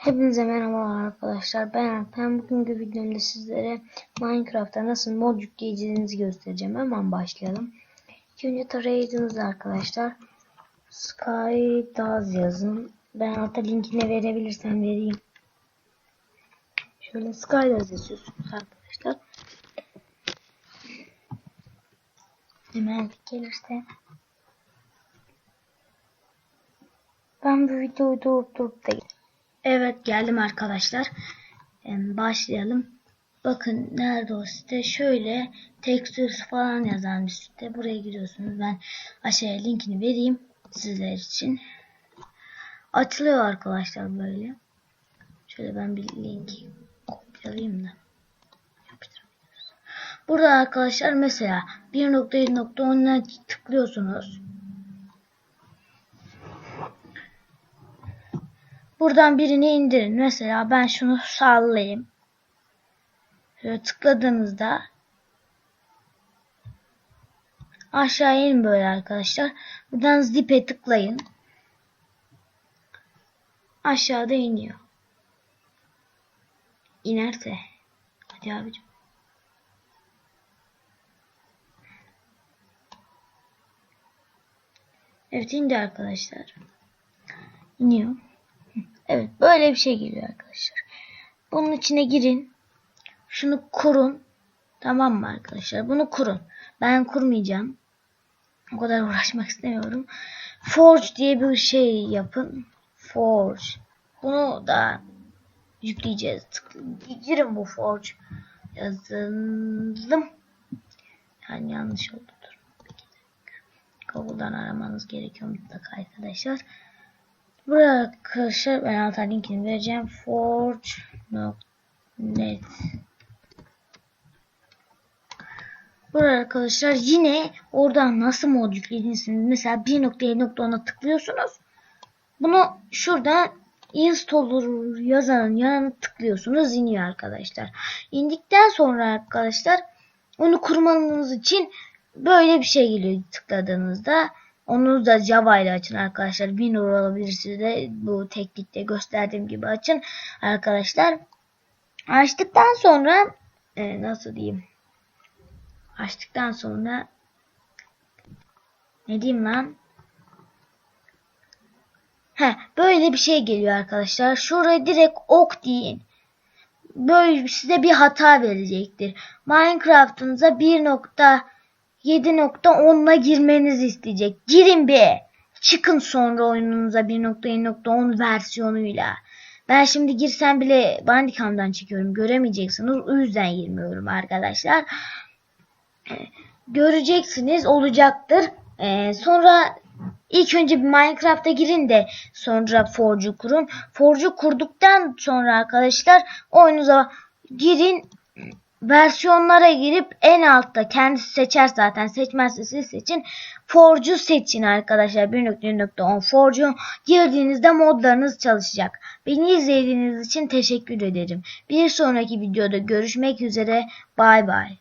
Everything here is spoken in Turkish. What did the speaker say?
Hepinize merhaba arkadaşlar. Ben Ertan. Bugünkü videomda sizlere Minecraft'ta nasıl mod yükleyeceğinizi göstereceğim. Hemen başlayalım. İlk önce tarayıcınız arkadaşlar. Skydaz yazın. Ben alta linkini verebilirsem vereyim. Şöyle Skydaz yazıyorsunuz arkadaşlar. Hemen gelirse ben bu videoyu durup durup da Evet geldim arkadaşlar. Başlayalım. Bakın nerede o site? Şöyle textures falan yazan bir site. Buraya giriyorsunuz. Ben aşağıya linkini vereyim sizler için. Açılıyor arkadaşlar böyle. Şöyle ben bir link kopyalayayım da. Burada arkadaşlar mesela 1.7.10'a tıklıyorsunuz. Buradan birini indirin. Mesela ben şunu sallayayım. Şöyle tıkladığınızda aşağı inin böyle arkadaşlar. Buradan zip'e tıklayın. Aşağıda iniyor. İnerse. Hadi abicim. Evet indi arkadaşlar. İniyor. Evet böyle bir şey geliyor arkadaşlar. Bunun içine girin. Şunu kurun. Tamam mı arkadaşlar? Bunu kurun. Ben kurmayacağım. O kadar uğraşmak istemiyorum. Forge diye bir şey yapın. Forge. Bunu da yükleyeceğiz. Tıkla- Girin bu Forge. Yazılım. Yani yanlış oldu. Google'dan aramanız gerekiyor mutlaka arkadaşlar. Buraya arkadaşlar ben alta linkini vereceğim. Forge.net Buraya arkadaşlar yine oradan nasıl mod yüklediğiniz mesela 1.7.10'a tıklıyorsunuz. Bunu şuradan installer yazanın yanına tıklıyorsunuz iniyor arkadaşlar. İndikten sonra arkadaşlar onu kurmanız için böyle bir şey geliyor tıkladığınızda. Onu da Java ile açın arkadaşlar. WinRAR olabilir size. Bu teknikte gösterdiğim gibi açın arkadaşlar. Açtıktan sonra e, nasıl diyeyim? Açtıktan sonra ne diyeyim lan? He, böyle bir şey geliyor arkadaşlar. Şuraya direkt ok deyin. Böyle size bir hata verecektir. Minecraft'ınıza 1.7.10'la girmenizi isteyecek. Girin be. Çıkın sonra oyununuza 1.7.10 versiyonuyla. Ben şimdi girsem bile Bandicam'dan çekiyorum. Göremeyeceksiniz. O yüzden girmiyorum arkadaşlar. Göreceksiniz. Olacaktır. Ee, sonra ilk önce bir Minecraft'a girin de sonra Forge'u kurun. Forge'u kurduktan sonra arkadaşlar oyunuza girin versiyonlara girip en altta kendisi seçer zaten seçmezse siz seçin. Forge'u seçin arkadaşlar 1.1.10 Forge'u girdiğinizde modlarınız çalışacak. Beni izlediğiniz için teşekkür ederim. Bir sonraki videoda görüşmek üzere. Bay bay.